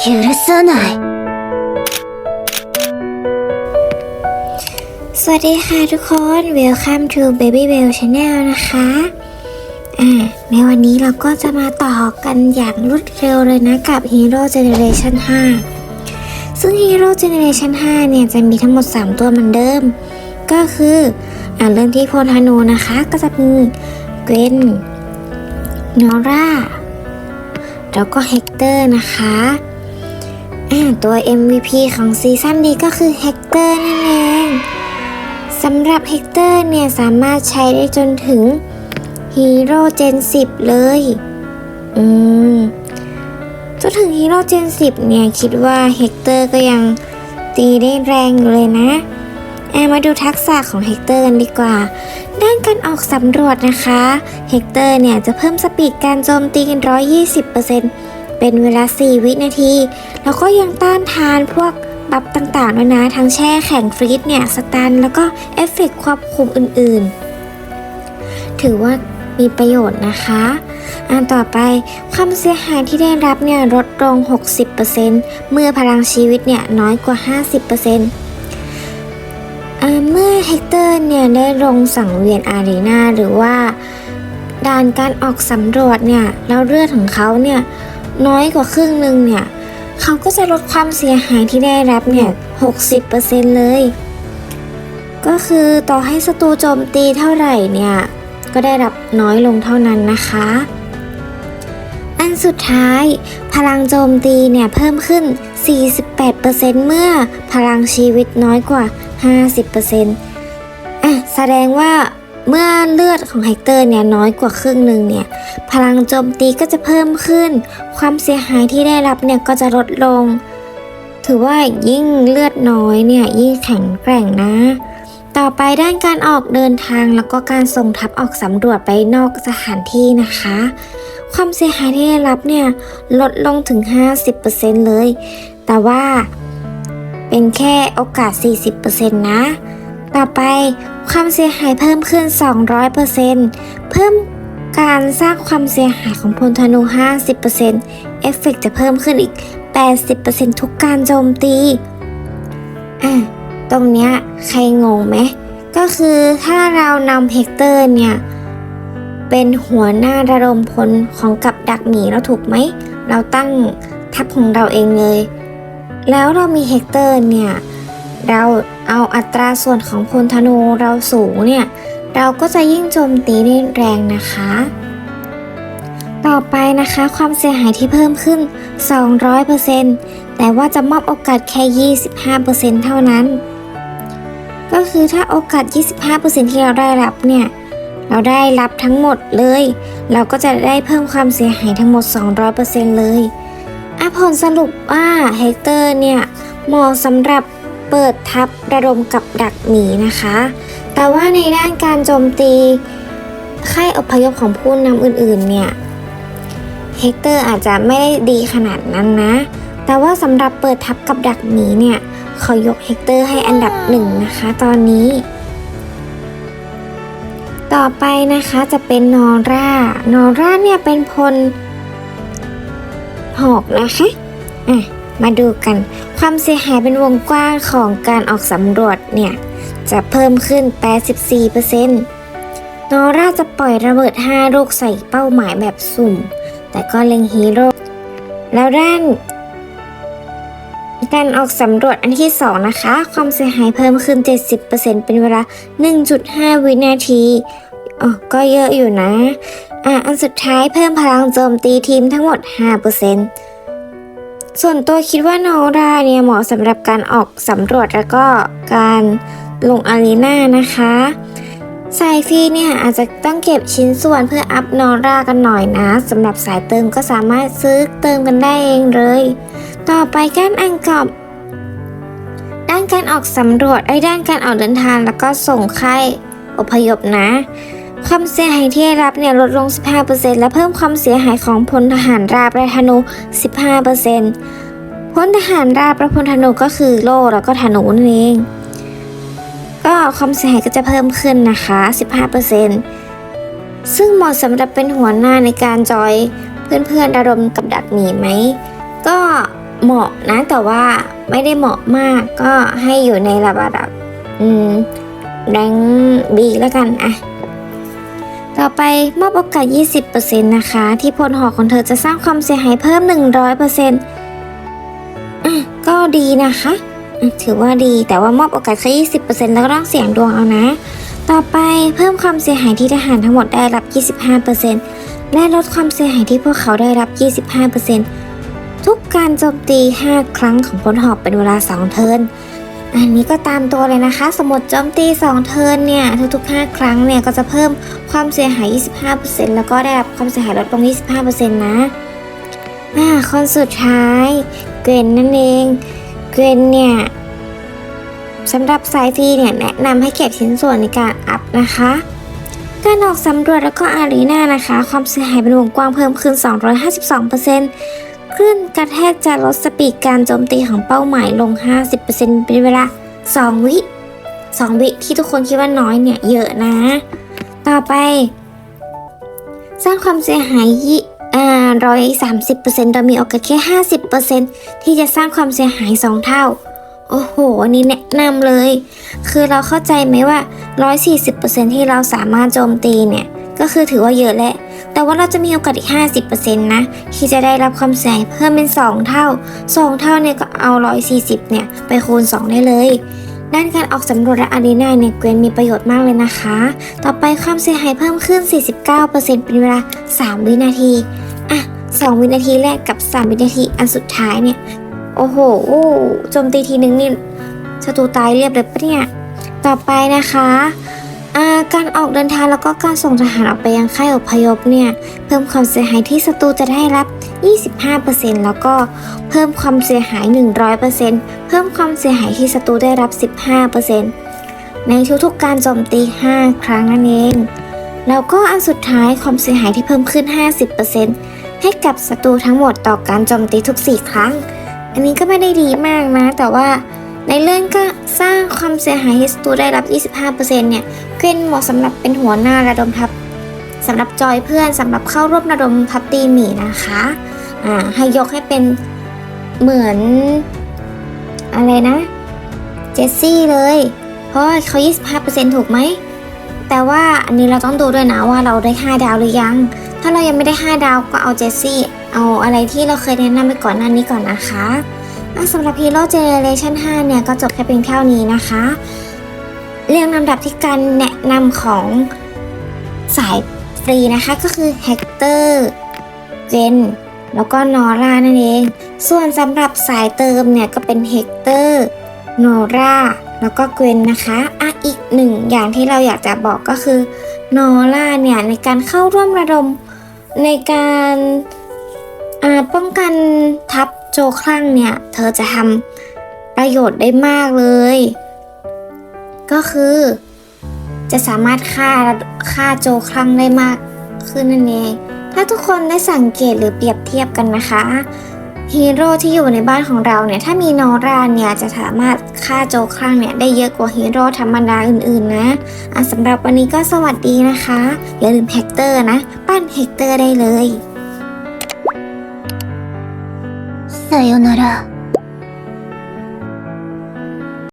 許さない สวัสดีค่ะทุกคน Welcome to Baby Bell Channel นะคะ อ่า ในวันนี้เราก็จะมาต่อกันอย่างรวดเร็วเลยนะกับ Hero Generation 5 ซึ่ง Hero Generation 5 เนี่ยจะมีทั้งหมด 3 ตัวเหมือนเดิม ก็คือ อ่าเริ่มที่โพธานูนะคะ ก็จะมีเกรนนอร่า แล้วก็เฮกเตอร์นะคะ อ่า ตัว MVP ของซีซั่นนี้ก็คือเฮกเตอร์นั่นเองสำหรับเฮกเตอร์เนี่ยสามารถใช้ได้จนถึงฮีโร่เจน 10 เลย อืมจนถึงฮีโร่เจน 10 เนี่ยคิดว่าเฮกเตอร์ก็ยังตีได้แรงอยู่เลยนะแอมาดูทักษะของเฮกเตอร์กันดีกว่า ด้านการออกสำรวจนะคะ เฮกเตอร์เนี่ยจะเพิ่มสปีดการโจมตีกัน 120% เป็นเวลา 4 วินาที แล้วก็ยังต้านทานพวกบัฟต่างๆด้วยนะ ทั้งแช่แข็งฟรีดเนี่ย สตัน แล้วก็เอฟเฟกต์ควบคุมอื่นๆ ถือว่ามีประโยชน์นะคะ อันต่อไปความเสียหายที่ได้รับเนี่ยลดลง 60%เมื่อพลังชีวิตเนี่ยน้อยกว่า 50%เมื่อเฮกเตอร์เนี่ยได้ลงสังเวียนอารีนาหรือว่าด่านการออกสำรวจเนี่ยแล้วเลือดของเขาเนี่ย น้อยกว่าครึ่งหนึ่งเนี่ยเขาก็จะลดความเสียหายที่ได้รับเนี่ย 60%เลย ก็คือต่อให้ศัตรูโจมตีเท่าไหร่เนี่ย ก็ได้รับน้อยลงเท่านั้นนะคะ อันสุดท้าย พลังโจมตีเนี่ยเพิ่มขึ้น 48%เมื่อพลังชีวิตน้อยกว่า 50%อะแสดงว่า เมื่อเลือดของเฮกเตอร์เนี่ยน้อยกว่าครึ่งหนึ่งเนี่ยพลังโจมตีก็จะเพิ่มขึ้น ความเสียหายที่ได้รับเนี่ยก็จะลดลง ถือว่ายิ่งเลือดน้อยเนี่ยยิ่งแข็งแกร่งนะ ต่อไปด้านการออกเดินทางแล้วก็การส่งทัพออกสำรวจไปนอกสถานที่นะคะ ความเสียหายที่ได้รับเนี่ยลดลงถึง 50%เลย แต่ว่าเป็นแค่โอกาส 40%นะ ต่อไปความเสียหายเพิ่มขึ้น 200%เพิ่มการสร้างความเสียหายของพลธนู 50%เอฟเฟกต์จะเพิ่มขึ้นอีก 80%ทุกการโจมตี อะ ตรงเนี้ยใครงงไหม ก็คือถ้าเรานำเฮกเตอร์เนี่ย เป็นหัวหน้าระดมพลของกับดักหมีเราถูกไหม เราตั้งทัพของเราเองเลย แล้วเรามีเฮกเตอร์เนี่ย เราเอาอัตราส่วนของพลธนูเราสูงเนี่ย เราก็จะยิ่งโจมตีได้แรงนะคะ ต่อไปนะคะความเสียหายที่เพิ่มขึ้น 200%แต่ว่าจะมอบโอกาสแค่ 25%เท่านั้น ก็คือถ้าโอกาส 25%ที่เราได้รับเนี่ยเราได้รับทั้งหมดเลย เราก็จะได้เพิ่มความเสียหายทั้งหมด 200%เลยอะผลสรุปว่าเฮกเตอร์เนี่ยเหมาะสำหรับ เปิดทับระดมกับดักหมีนะคะ แต่ว่าในด้านการโจมตีค่ายอพยพของผู้นำอื่นๆเนี่ยเฮกเตอร์อาจจะไม่ได้ดีขนาดนั้นนะ แต่ว่าสำหรับเปิดทับกับดักหมีเนี่ยเขายกเฮกเตอร์ให้อันดับหนึ่งนะคะตอนนี้ ต่อไปนะคะจะเป็นนอร่านอร่าเนี่ยเป็นพลหอกนะคะอะ มาดูกันความเสียหายเป็นวงกว้างของการออกสำรวจเนี่ย จะเพิ่มขึ้น 84%นอร่าจะปล่อยระเบิด 5 ลูกใส่เป้าหมายแบบสุ่ม แต่ก็เล็งฮีโร่แล้วด้าน การออกสำรวจอันที่ 2 นะคะ ความเสียหายเพิ่มขึ้น 70%เป็นเวลา 1.5 วินาทีอ๋อก็เยอะอยู่นะ อะ อันสุดท้ายเพิ่มพลังโจมตีทีมทั้งหมด 5% ส่วนตัวคิดว่าโนราเนี่ยเหมาะสำหรับการออกสำรวจแล้วก็การลงอารีนานะคะสายฟรีเนี่ยอาจจะต้องเก็บชิ้นส่วนเพื่ออัพนอรากันหน่อยนะสำหรับสายเติมก็สามารถซื้อเติมกันได้เองเลย ต่อไปการอังกอบด้านการออกสำรวจไอ้ด้านการออกเดินทางแล้วก็ส่งค่ายอพยพนะ ความเสียหายที่ได้รับเนี่ยลดลง 15%และเพิ่มความเสียหายของพลทหารราบและธนู 15%พลทหารราบและพลธนูก็คือโล่แล้วก็ธนูนั่นเอง ก็ความเสียหายก็จะเพิ่มขึ้นนะคะ 15%ซึ่งเหมาะสำหรับเป็นหัวหน้าในการจอยเพื่อนๆระดมกับดักหนีไหม ก็เหมาะนะแต่ว่าไม่ได้เหมาะมากก็ให้อยู่ในระดับอืมแรงบีแล้วกันอะ ต่อไปมอบโอกาส 20%นะคะ ที่พลหอกของเธอจะสร้างความเสียหายเพิ่ม 100%อะก็ดีนะคะถือว่าดีแต่ว่ามอบโอกาสแค่ 20%แล้วก็ต้องเสี่ยงดวงเอานะ ต่อไปเพิ่มความเสียหายที่ทหารทั้งหมดได้รับ 25%และลดความเสียหายที่พวกเขาได้รับ 25%ทุกการโจมตี 5 ครั้งของพลหอกเป็นเวลา 2 เทิร์น อันนี้ก็ตามตัวเลยนะคะ สมมติโจมตี 2 เทิร์นเนี่ย ทุกๆ 5 ครั้งเนี่ย ก็จะเพิ่มความเสียหาย 25%แล้วก็ได้รับความเสียหายลดลง 25%นะอ่าคนสุดท้ายเกรนนั่นเอง เกรนเนี่ยสำหรับสายฟรีเนี่ย แนะนำให้เก็บชิ้นส่วนในการอัพนะคะ การออกสำรวจแล้วก็อารีนานะคะ ความเสียหายเป็นวงกว้างเพิ่มขึ้น 252% คลื่นกระแทกจะลดสปีดการโจมตีของเป้าหมายลง 50%เป็นเวลา 2 วิ 2 วิที่ทุกคนคิดว่าน้อยเนี่ยเยอะนะ ต่อไป สร้างความเสียหายยี่ร้อยสามสิบเปอร์เซ็นต์โดยมีโอกาสแค่ห้าสิบเปอร์เซ็นต์ที่จะสร้างความเสียหายสองเท่า โอ้โห อันนี้แนะนำเลย คือเราเข้าใจไหมว่า140%ที่เราสามารถโจมตีเนี่ย ก็คือถือว่าเยอะแหละ แต่ว่าเราจะมีโอกาสอีก 50%นะที่จะได้รับความเสียหายเพิ่มเป็น 2 เท่า 2 เท่าเนี่ยก็เอา 140 เนี่ยไปคูณ 2 ได้เลย ด้านการออกสำรวจและอารีนาเนี่ยเกวนมีประโยชน์มากเลยนะคะ ต่อไปความเสียหายเพิ่มขึ้น 49%เป็นเวลา 3 วินาที อะ 2 วินาทีแรกกับ 3 วินาทีอันสุดท้ายเนี่ย โอ้โหโจมตีทีนึงนี่ศัตรูตายเรียบเลยปะเนี่ย ต่อไปนะคะ การออกเดินทางแล้วก็การส่งทหารออกไปยังค่ายอพยพเนี่ยเพิ่มความเสียหายที่ศัตรูจะได้รับ 25%แล้วก็เพิ่มความเสียหาย 100%เพิ่มความเสียหายที่ศัตรูได้รับ 15%ในทุกๆการโจมตี 5 ครั้งนั่นเอง แล้วก็อันสุดท้ายความเสียหายที่เพิ่มขึ้น 50%ให้กับศัตรูทั้งหมดต่อการโจมตีทุก 4 ครั้ง อันนี้ก็ไม่ได้ดีมากนะ แต่ว่าในเรื่องก็สร้างความเสียหายให้ศัตรูได้รับ 25%เนี่ย กรนเหมาะสำหรับเป็นหัวหน้าระดมทัพสำหรับจอยเพื่อนสำหรับเข้าร่วมระดมทัพตีหมีนะคะอ่าให้ยกให้เป็นเหมือน อะไรนะ เจสซี่เลย เพราะว่าเขา 25%ถูกไหม แต่ว่าอันนี้เราต้องดูด้วยนะว่าเราได้ 5 ดาวหรือยัง ถ้าเรายังไม่ได้ 5 ดาวก็เอาเจสซี่ เอาอะไรที่เราเคยแนะนำไปก่อนหน้านี้ก่อนนะคะอะสำหรับ Hero Generation 5 เนี่ย ก็จบแค่เพียงเท่านี้นะคะ เรียงลำดับที่การแนะ นำของสายฟรีนะคะก็คือ Hector เกนแล้วก็นอร่านั่นเอง ส่วนสำหรับสายเติมเนี่ยก็เป็น Hector โนราแล้วก็เกวนนะคะอะอีกหนึ่งอย่างที่เราอยากจะบอกก็คือนอร่าเนี่ยในการเข้าร่วมระดมในการป้องกันทัพโจคลั่งเนี่ยเธอจะทำประโยชน์ได้มากเลย ก็คือ จะสามารถฆ่าฆ่าโจคลั่งได้มากขึ้นนั่นเอง ถ้าทุกคนได้สังเกตหรือเปรียบเทียบกันนะคะ ฮีโร่ที่อยู่ในบ้านของเราเนี่ย ถ้ามีนอราเนี่ย จะสามารถฆ่าโจคลั่งเนี่ย ได้เยอะกว่าฮีโร่ธรรมดาอื่นๆนะอ่ะสำหรับวันนี้ก็สวัสดีนะคะ อย่าลืมแฮกเตอร์นะ ปั้นแฮกเตอร์ได้เลย さよなら。